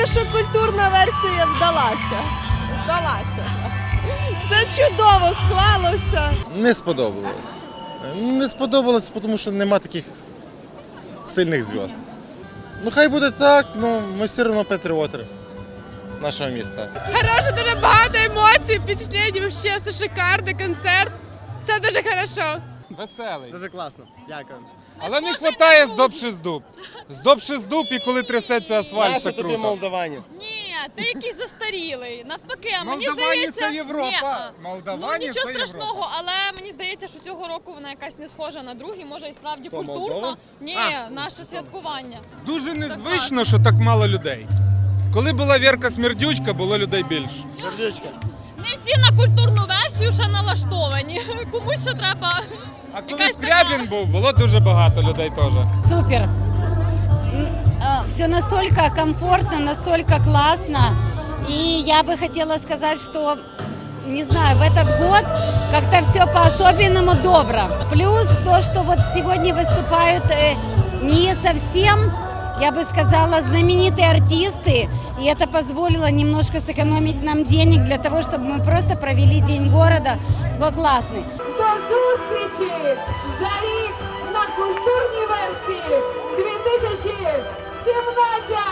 думаю, що культурна версія вдалася. Вдалася. Все чудово склалося. Не сподобалось. Не сподобалось, тому що нема таких сильних зв'язд. Ну хай буде так, ну ми все одно патріоти нашого міста. Хороше, дуже багато емоцій, впечатлень, вообще все шикарний концерт. Все дуже хорошо. Веселий. Дуже класно. Dякую. Але не вистачає здобши здуб. Здобши здуб, і коли трясеться асфальт, Наші це тобі круто. молдавані. Ні, ти якийсь застарілий. Навпаки, мені Молдавані здається, це Європа. Ні, Молдавані ну нічого це страшного, але мені здається, що цього року вона якась не схожа на другі, може і справді Хто. Молдова? Ні, наше святкування. Дуже незвично, що так мало людей. Коли була Вірка Смердючка, було людей більше. Сердечко Не всі на культурну версію ще налаштовані. Комусь ще треба. А коли Якась Скрябін був, було дуже багато людей теж. Супер. Все настолько комфортно, настолько классно. И я бы хотела сказать, что, не знаю, в этот год как-то все по-особенному добро. Плюс то, что вот сегодня выступают э, не совсем, я бы сказала, знаменитые артисты. И это позволило немножко сэкономить нам денег для того, чтобы мы просто провели День города такой классный. До зустрічі за рік на культурній версії 2017!